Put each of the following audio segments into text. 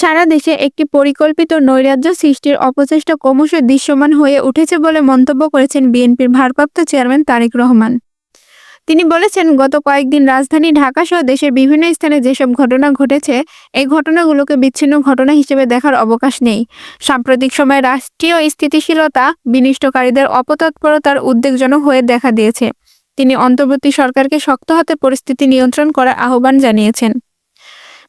সারা দেশে একটি পরিকল্পিত নৈরাজ্য সৃষ্টির অপচেষ্টা ক্রমশ দৃশ্যমান হয়ে উঠেছে বলে মন্তব্য করেছেন বিএনপির ভারপ্রাপ্ত চেয়ারম্যান তারেক রহমান। তিনি বলেছেন, গত কয়েকদিন রাজধানী ঢাকা সহ দেশের বিভিন্ন স্থানে যেসব ঘটনা ঘটেছে, এই ঘটনাগুলোকে বিচ্ছিন্ন ঘটনা হিসেবে দেখার অবকাশ নেই। সাম্প্রতিক সময়ে রাষ্ট্রীয় স্থিতিশীলতা বিনিষ্টকারীদের অপতৎপরতার উদ্বেগজনক হয়ে দেখা দিয়েছে। তিনি অন্তর্বর্তী সরকারকে শক্ত হাতে পরিস্থিতি নিয়ন্ত্রণ করার আহ্বান জানিয়েছেন।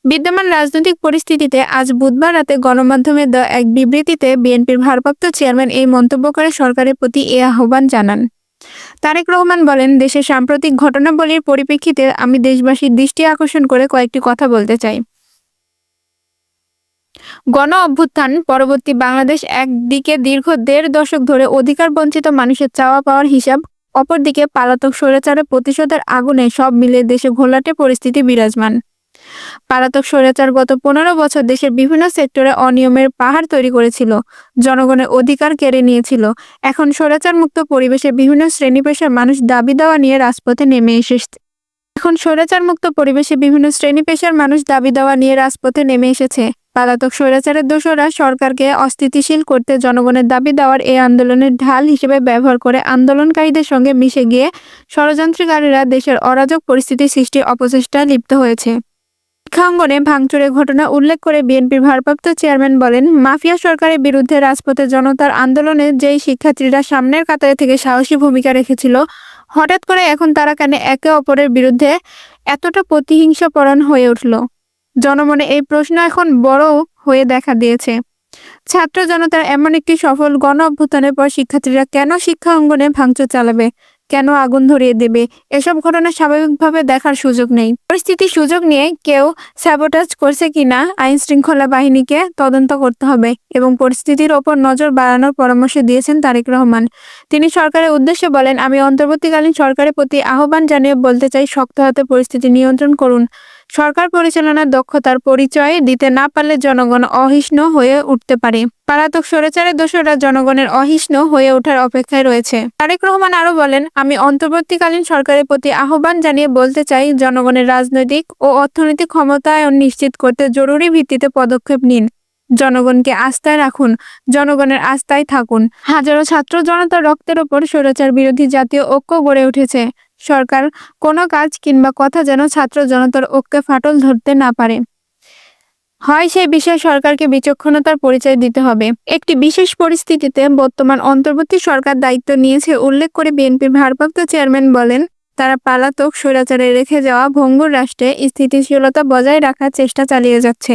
বিদ্যমান রাজনৈতিক পরিস্থিতিতে আজ বুধবার রাতে গণমাধ্যমে দেওয়া এক বিবৃতিতে বিএনপির ভারপ্রাপ্ত চেয়ারম্যান এই মন্তব্য করে সরকারের প্রতি এ আহ্বান জানান। তারেক রহমান বলেন, দেশের সাম্প্রতিক ঘটনাবলীর পরিপ্রেক্ষিতে আমি দেশবাসীর দৃষ্টি আকর্ষণ করে কয়েকটি কথা বলতে চাই। গণ অভ্যুত্থান, পরবর্তী বাংলাদেশ একদিকে দীর্ঘ দেড় দশক ধরে অধিকার বঞ্চিত মানুষের চাওয়া পাওয়ার হিসাব, অপরদিকে পালাতক স্বৈরাচারের প্রতিশোধের আগুনে সব মিলে দেশে ঘোলাটে পরিস্থিতি বিরাজমান। পালাতক স্বৈরাচার গত পনেরো বছর দেশের বিভিন্ন সেক্টরে অনিয়মের পাহাড় তৈরি করেছিল। জনগণের অধিকার কেড়ে নিয়েছিল। এখন স্বৈরাচার মুক্ত পরিবেশে বিভিন্ন শ্রেণি পেশার মানুষ দাবি দেওয়া নিয়ে রাজপথে নেমে এসেছে। এখন স্বৈরাচার মুক্ত পরিবেশে বিভিন্ন শ্রেণি পেশার মানুষ দাবি দেওয়া নিয়ে রাজপথে নেমে এসেছে। পালাতক স্বৈরাচারের দোষরা সরকারকে অস্থিতিশীল করতে জনগণের দাবি দেওয়ার এই আন্দোলনের ঢাল হিসেবে ব্যবহার করে আন্দোলনকারীদের সঙ্গে মিশে গিয়ে ষড়যন্ত্রকারীরা দেশের অরাজক পরিস্থিতি সৃষ্টি অপচেষ্টায় লিপ্ত হয়েছে। শিক্ষাঙ্গনে ভাঙচুরের ঘটনা উল্লেখ করে বিএনপির ভারপ্রাপ্ত চেয়ারম্যান বলেন, মাফিয়া সরকারের বিরুদ্ধে রাজপথে জনতার আন্দোলনে যেই শিক্ষার্থীরা সামনের কাতারে থেকে সাহসী ভূমিকা রেখেছিল, হঠাৎ করে এখন তারা কেন একে অপরের বিরুদ্ধে এতটা প্রতিহিংসাপরণ হয়ে উঠল? জনমনে এই প্রশ্ন এখন বড় হয়ে দেখা দিয়েছে। ছাত্র জনতার এমন একটি সফল গণ অভ্যুত্থানের পর শিক্ষার্থীরা কেন শিক্ষা অঙ্গনে ভাঙচুর চালাবে? কেন আগুন ধরিয়ে দেবে? এসব ঘটনা স্বাভাবিকভাবে দেখার সুযোগ নেই। পরিস্থিতি সুযোগ নিয়ে কেউ স্যাবোটাজ করছে কিনা, আইন শৃঙ্খলা বাহিনীকে তদন্ত করতে হবে এবং পরিস্থিতির ওপর নজর বাড়ানোর পরামর্শ দিয়েছেন তারেক রহমান। তিনি সরকারের উদ্দেশ্যে বলেন, আমি অন্তর্বর্তীকালীন সরকারের প্রতি আহ্বান জানিয়ে বলতে চাই, শক্ত হাতে পরিস্থিতি নিয়ন্ত্রণ করুন। সরকার পরিচালনার দক্ষতার পরিচয় দিতে না পারলে জনগণ অহিষ্ণ হয়ে উঠতে পারে। পালাতক সরেচারের দোষরা জনগণের অহিষ্ণ হয়ে ওঠার অপেক্ষায় রয়েছে। তারেক রহমান আরও বলেন, আমি অন্তর্বর্তীকালীন সরকারের প্রতি আহ্বান জানিয়ে বলতে চাই, জনগণের রাজনৈতিক ও অর্থনৈতিক ক্ষমতায়ন নিশ্চিত করতে জরুরি ভিত্তিতে পদক্ষেপ নিন। জনগণকে আস্থায় রাখুন, জনগণের আস্থায় থাকুন। হাজারো ছাত্র জনতার রক্তের ওপর স্বৈরাচার বিরোধী জাতীয় ঐক্য গড়ে উঠেছে। সরকার কোনো কাজ কিংবা কথা যেন ছাত্র জনতার ঐক্যে ফাটল ধরতে না পারে। হয় সেই বিষয়ে সরকারকে বিচক্ষণতার পরিচয় দিতে হবে। একটি বিশেষ পরিস্থিতিতে বর্তমান অন্তর্বর্তী সরকার দায়িত্ব নিয়েছে উল্লেখ করে বিএনপির ভারপ্রাপ্ত চেয়ারম্যান বলেন, তারা পালাতক স্বৈরাচারে রেখে যাওয়া ভঙ্গুর রাষ্ট্রে স্থিতিশীলতা বজায় রাখার চেষ্টা চালিয়ে যাচ্ছে।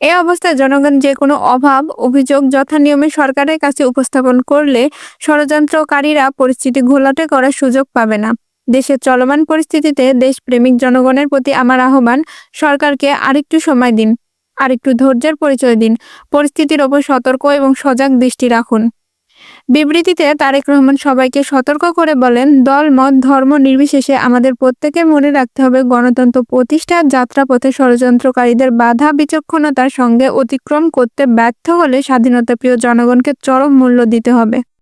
এ অবস্থায় জনগণ যে কোনো অভাব, অভিযোগ যথানিয়মে সরকারের কাছে উপস্থাপন করলে ষড়যন্ত্রকারীরা পরিস্থিতি ঘোলাটে করার সুযোগ পাবে না। দেশের চলমান পরিস্থিতিতে দেশপ্রেমিক জনগণের প্রতি আমার আহ্বান, সরকারকে আরেকটু সময় দিন, আরেকটু ধৈর্যের পরিচয় দিন, পরিস্থিতির ওপর সতর্ক এবং সজাগ দৃষ্টি রাখুন। বিবৃতিতে তারেক রহমান সবাইকে সতর্ক করে বলেন, দল, মত, ধর্ম নির্বিশেষে আমাদের প্রত্যেকে মনে রাখতে হবে গণতন্ত্র প্রতিষ্ঠার যাত্রাপথে ষড়যন্ত্রকারীদের বাধা বিচক্ষণতার সঙ্গে অতিক্রম করতে ব্যর্থ হলে স্বাধীনতা প্রিয় জনগণকে চরম মূল্য দিতে হবে।